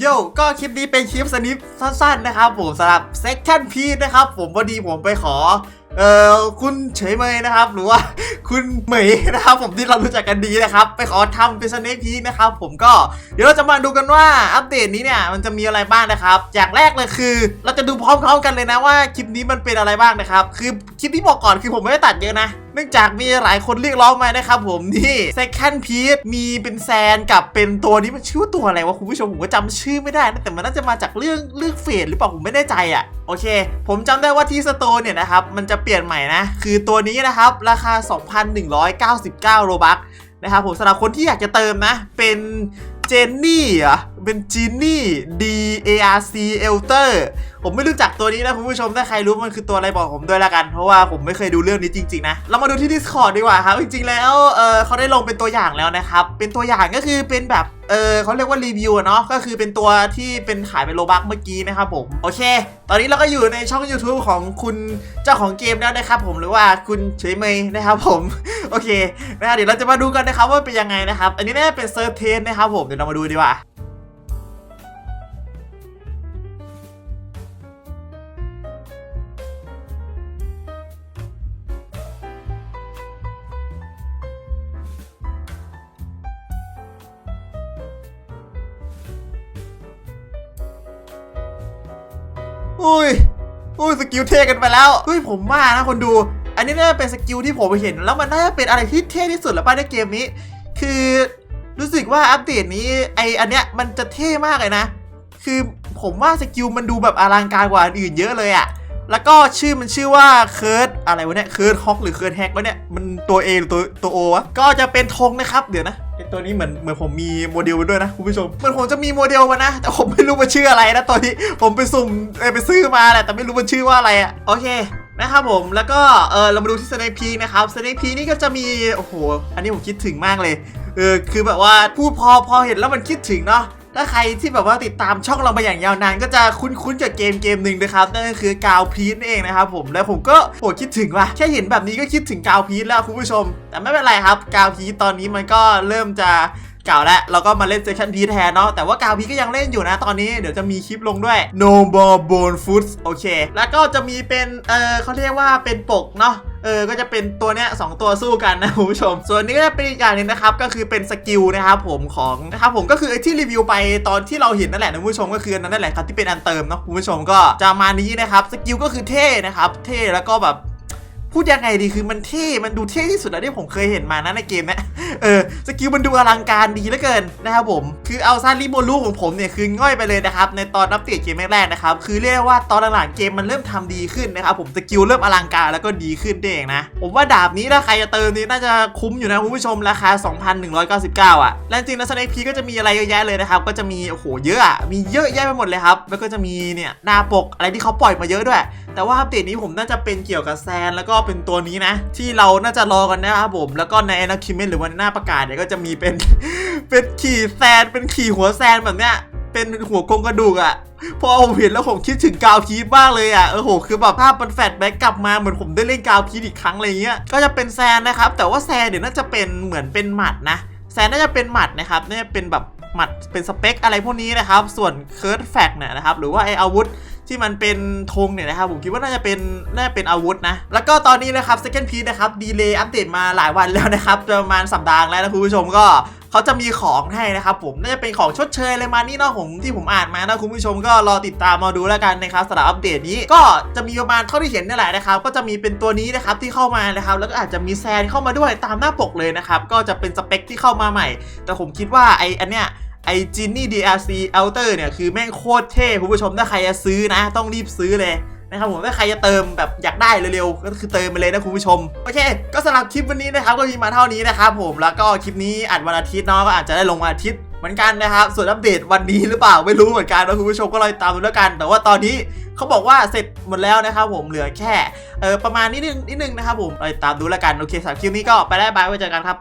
โย่ก็คลิปนี้เป็นคลิปสนิปสั้นๆนะครับผมสำหรับ Second p i e c e นะครับผมพอดีผมไปขอเอ่อคุณเฉยเมยนะครับ หรือว่าคุณเหมยนะครับ ผมที่เรารู้จักกันดีนะครับ ไปขอทำเป็นสเนคพีนะครับ ผมก็เดี๋ยวเราจะมาดูกันว่าอัปเดตนี้เนี่ยมันจะมีอะไรบ้างนะครับ อย่างแรกเลยคือ เราจะดูพร้อมๆกันเลยนะว่าคลิปนี้มันเป็นอะไรบ้างนะครับ คือคลิปที่บอกก่อนคือผมไม่ได้ตัดเยอะนะ นื่องจากมีหลายคนเรียกร้องมานะครับผมนี่ Second Piece มีเป็นแซนกับเป็นตัวนี้มันชื่อตัวอะไรวะคุณผู้ชมผมก็จำชื่อไม่ได้นะแต่มันน่าจะมาจากเรื่องเรื่องเฟดหรือเปล่าผมไม่แน่ใจอะโอเค ผมจำได้ว่าที่สโตร์เนี่ยนะครับมันจะเปลี่ยนใหม่นะ คือตัวนี้นะครับราคา 2,199 โรบัคนะครับผมสำหรับคนที่อยากจะเติมนะ เป็นเจนนี่อะเป็นจีนี่ D A R C Elter ผมไม่รู้จักตัวนี้นะคุณผู้ชมถ้าใครรู้มันคือตัวอะไรบอกผมด้วยละกัน เพราะว่าผมไม่เคยดูเรื่องนี้จริง ๆ นะ เรามาดูที่ Discord ดีกว่าครับ จริง ๆ แล้วเออเขาได้ลงเป็นตัวอย่างแล้วนะครับ เป็นตัวอย่างก็คือเป็นแบบเออเขาเรียกว่ารีวิวเนาะก็คือเป็นตัวที่เป็นขายเป็นโลบักเมื่อกี้นะครับผมโอเค ตอนนี้เราก็อยู่ในช่อง YouTube ของคุณเจ้าของเกมแล้วนะครับผมหรือว่าคุณเฉยเมยนะครับผมโอเคนะเดี๋ยวเราจะมาดูกันนะครับว่าเป็นยังไงนะครับ อันนี้น่าจะเป็นเซิร์ฟเทนนะครับผมเดี๋ยวเรามาดูดีกว่า อุ้ยอุ้ยสกิลเท่กันไปแล้วอุ้ยผมว่านะคนดู อันนี้น่าจะเป็นสกิลที่ผมเห็น แล้วมันน่าจะเป็นอะไรที่เท่ที่สุดแล้วป่ะในเกมนี้ คือรู้สึกว่าอัปเดตนี้ไออันเนี้ยมันจะเท่มากเลยนะ คือผมว่าสกิลมันดูแบบอลังการกว่าอันอื่นเยอะเลยอะ แล้วก็ชื่อมันชื่อว่าเคิร์ดอะไรวะเนี่ยเคิร์ดฮอกหรือเคิร์ดแฮกวะเนี่ยมันตัว A หรือตัวตัว O วะก็จะเป็นธงนะครับเดี๋ยวนะไอตัวนี้เหมือนเหมือนผมมีโมเดลมันด้วยนะคุณผู้ชมเหมือนผมจะมีโมเดลมานะ แต่ผมไม่รู้ว่าชื่ออะไรนะตอนนี้ผมไปสุ่มไปซื้อมาแหละแต่ไม่รู้มันชื่อว่าอะไรอะโอเคนะครับผมแล้วก็เออเรามาดูที่สเนพีนะครับสเนพีนี่ก็จะมีโอ้โหอันนี้ผมคิดถึงมากเลยเออคือแบบว่าพูดพอพอเห็นแล้วมันคิดถึงเนาะ ถ้าใครที่แบบว่าติดตามช่องเรามาอย่างยาวนานก็จะคุ้นๆกับเกมเกมหนึ่งนะครับนั่นก็คือกาวพีนเองนะครับผมแล้วผมก็โหคิดถึงว่ะแค่เห็นแบบนี้ก็คิดถึงกาวพีนแล้วคุณผู้ชม แต่ไม่เป็นไรครับ กาวพีนตอนนี้มันก็เริ่มจะเก่าแล้วเราก็มาเล่นเซ c ชันพีแทนเนาะแต่ว่ากาวพีก็ยังเล่นอยู่นะตอนนี้เดี๋ยวจะมีคลิปลงด้วย No more bone food โอเค แล้วก็จะมีเป็นเออเขาเรียกว่าเป็นปกเนาะ เออ ก็จะเป็นตัวเนี้ยสองตัวสู้กันนะคุณผู้ชม ส่วนนี้ก็จะเป็นอีกอย่างหนึงนะครับ ก็คือเป็นสกิลนะครับผมของนะครับผมก็คือไอ้ที่รีวิวไปตอนที่เราเห็นนั่นแหละนะคุณผู้ชมก็คืออนนั้นนั่นแหละครับที่เป็นอันเติมนะคุณผู้ชมก็จะมานี้นะครับสกิลก็คือเท่นะครับ เท่แล้วก็แบบพูดยังไงดีคือมันเท่ มันดูเท่ที่สุดแล้วที่ผมเคยเห็นมานะในเกมเนี้ย เออสกิลมันดูอลังการดีเหลือเกินนะครับผม คือเอาซาริโบลูของผมเนี่ยคือง่อยไปเลยนะครับ ในตอนอัปเดตเกมแรกๆนะครับ คือเรียกว่าตอนหลังๆเกมมันเริ่มทำดีขึ้นนะครับผมสกิลเริ่มอลังการแล้วก็ดีขึ้นเองนะ ผมว่าดาบนี้ถ้าใครจะเติมนี่น่าจะคุ้มอยู่นะคุณผู้ชมราคา 2,199 อะ และจริงแล้วสเนคพีก็จะมีอะไรเยอะแยะเลยนะครับ ก็จะมีโอ้โหเยอะอะมีเยอะแยะไปหมดเลยครับ แล้วก็จะมีเนี่ยหน้าปกอะไรที่เขาปล่อยมาเยอะด้วย แต่ว่าอัปเดตนี้ผมน่าจะเป็นเกี่ยวกับแซน แล้วก็เป็นตัวนี้นะ ที่เราน่าจะรอกันนะครับผมแล้วก็ในอนาคิเมนหรือวนหน้าประกาศเนี่ยก็จะมีเป็น เป็นขี่แซน เป็นขี่หัวแซนแบบเนี้ย เป็นหัวกงกระดูกอะ่ะ พอผมเห็นแล้วผมคิดถึงกาวพีทมากเลยอะ่ะ เออโห คือแบบภาพมันแฟลชแบ็กกลับมาเหมือนผมได้เล่นกาวพีทอีกครั้งอะไรเงี้ย ก็จะเป็นแซนนะครับ แต่ว่าแซนเดี๋ยวน่าจะเป็นเหมือนเป็นหมัดนะ แซนน่าจะเป็นหมัดนะครับน่าจะเป็นแบบหมัดเป็นสเปคอะไรพวกนี้นะครับ ส่วนเคิร์ดแฟกเนี่ยนะครับ หรือว่าไออาวุธ ที่มันเป็นธงเนี่ยนะครับผมคิดว่าน่าจะเป็นน่าจะเป็นอาวุธนะ แล้วก็ตอนนี้นะครับ Second Piece นะครับดีเลย์อัปเดตมาหลายวันแล้วนะครับประมาณสัปดาห์แล้วนะคุณผู้ชมก็เขาจะมีของให้นะครับผมน่าจะเป็นของชดเชยอะไรมานี่เนาะผมที่ผมอ่านมานะคุณผู้ชมก็รอติดตามมาดูแล้วกันนะครับสำหรับอัปเดตนี้ก็จะมีประมาณเท่าที่เห็นนี่แหละนะครับ ก็จะมีเป็นตัวนี้นะครับที่เข้ามานะครับแล้วก็อาจจะมีแซนเข้ามาด้วยตามหน้าปกเลยนะครับก็จะเป็นสเปคที่เข้ามาใหม่ แต่ผมคิดว่าไออันเนี้ย ไอจินนี่ DRC Outer เนี่ยคือแม่งโคตรเท่คุณผู้ชมถ้าใครจะซื้อนะ ต้องรีบซื้อเลยนะครับผมถ้าใครจะเติมแบบอยากได้เร็วๆก็คือเติมไปเลยนะคุณผู้ชม โอเค ก็สำหรับคลิปวันนี้นะครับก็มีมาเท่านี้นะครับผมแล้วก็คลิปนี้อัดวันอาทิตย์เนาะก็อาจจะได้ลงวันอาทิตย์เหมือนกันนะครับ ส่วนอัปเดตวันนี้หรือเปล่าไม่รู้เหมือนกันนะคุณผู้ชมก็รอติดตามดูแล้วกัน แต่ว่าตอนนี้เขาบอกว่าเสร็จหมดแล้วนะครับผมเหลือแค่เออประมาณนิดนึงนิดนึงนะครับผมรอตามดูแล้วกันโอเคสำหรับคลิปนี้ก็ไปได้บายไว้เจอกันครับ